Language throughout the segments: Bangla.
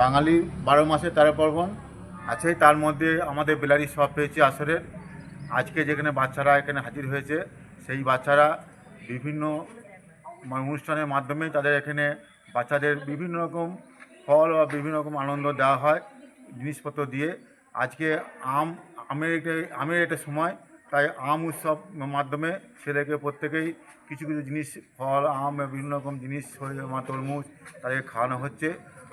বাঙালি বারো মাসে তেরো পার্বণ আছে। তার মধ্যে আমাদের বেলারি সব পেয়েছে আসরের। আজকে যেখানে বাচ্চারা এখানে হাজির হয়েছে, সেই বাচ্চারা বিভিন্ন অনুষ্ঠানের মাধ্যমে তাদের এখানে বাচ্চাদের বিভিন্ন রকম ফল বা বিভিন্ন রকম আনন্দ দেওয়া হয়, জিনিসপত্র দিয়ে। আজকে আম, আমের আমের একটা সময়, তাই আম উৎসব মাধ্যমে ছেলেকে প্রত্যেকেই কিছু কিছু জিনিস, ফল, আম, বিভিন্ন রকম জিনিস শরীরে মা তরমুজ তাদেরকে খাওয়ানো হচ্ছে।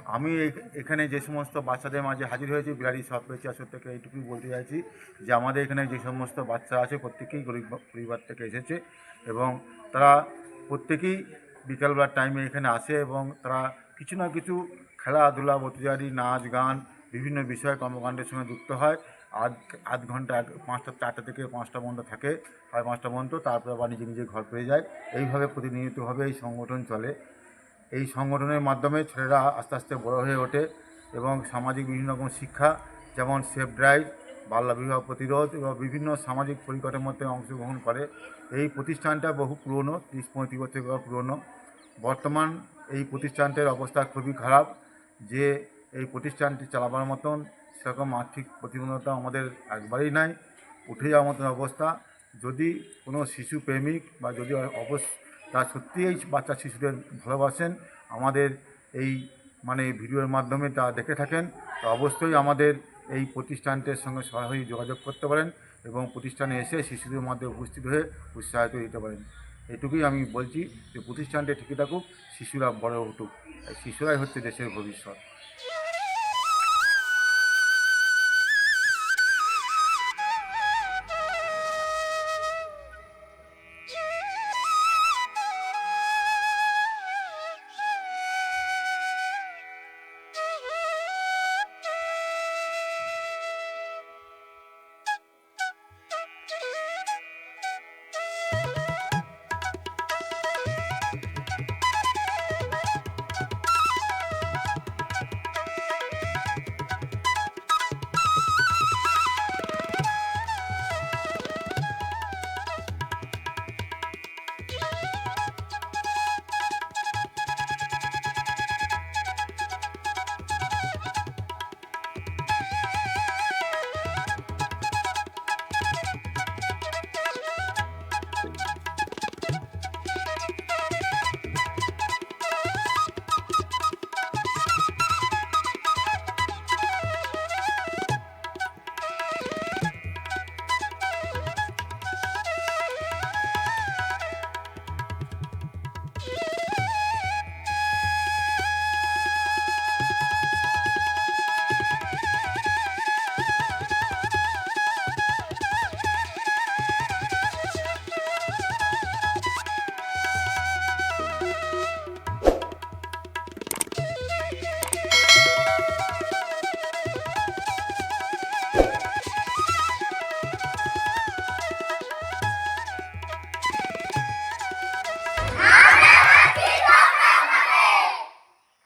আমি এখ- এখানে যে সমস্ত বাচ্চাদের মাঝে হাজির হয়েছি সব পেয়েছি আসর থেকে এইটুকুই বলতে চাইছি যে আমাদের এখানে যে সমস্ত বাচ্চা আছে, প্রত্যেকেই গরিব পরিবার থেকে এসেছে এবং তারা প্রত্যেকেই বিকালবেলার টাইমে এখানে আসে এবং তারা কিছু না কিছু খেলাধুলা বতুজারি নাচ, গান, বিভিন্ন বিষয় কর্মকাণ্ডের সঙ্গে যুক্ত হয়। আধ আধ ঘণ্টা পাঁচটা, চারটা থেকে পাঁচটা পর্যন্ত থাকে, সাড়ে পাঁচটা পর্যন্ত, তারপরে আবার নিজে নিজে ঘর পেয়ে যায়। এইভাবে প্রতিনিয়তভাবে এই সংগঠন চলে। এই সংগঠনের মাধ্যমে ছেলেরা আস্তে আস্তে বড় হয়ে ওঠে এবং সামাজিক বিভিন্ন রকম শিক্ষা, যেমন সেফ ড্রাইভ বাল্যবিবাহ প্রতিরোধ এবং বিভিন্ন সামাজিক পরিকাঠামোতে অংশগ্রহণ করে। এই প্রতিষ্ঠানটা বহু পুরনো, তিরিশ পঁয়ত্রিশ বছর পুরনো। বর্তমান এই প্রতিষ্ঠানটির অবস্থা খুবই খারাপ। যে এই প্রতিষ্ঠানটি চালাবার মতন সেরকম আর্থিক প্রতিবন্ধকতা আমাদের একবারেই নাই। উঠে যাওয়ার মতন অবস্থা। যদি কোনো শিশু প্রেমিক বা যদি অবশ্য তারা সত্যি এই বাচ্চা শিশুদের ভালোবাসেন। আমাদের এই মানে ভিডিওর মাধ্যমে তা দেখে থাকেন। তো অবশ্যই আমাদের এই প্রতিষ্ঠানটির সঙ্গে সরাসরি যোগাযোগ করতে পারেন এবং প্রতিষ্ঠানে এসে শিশুদের মধ্যে উপস্থিত হয়ে উৎসাহিত দিতে পারেন। এটুকুই আমি বলছি যে প্রতিষ্ঠানটি ঠিকই থাকুক, শিশুরা বড় উঠুক শিশুরাই হচ্ছে দেশের ভবিষ্যৎ।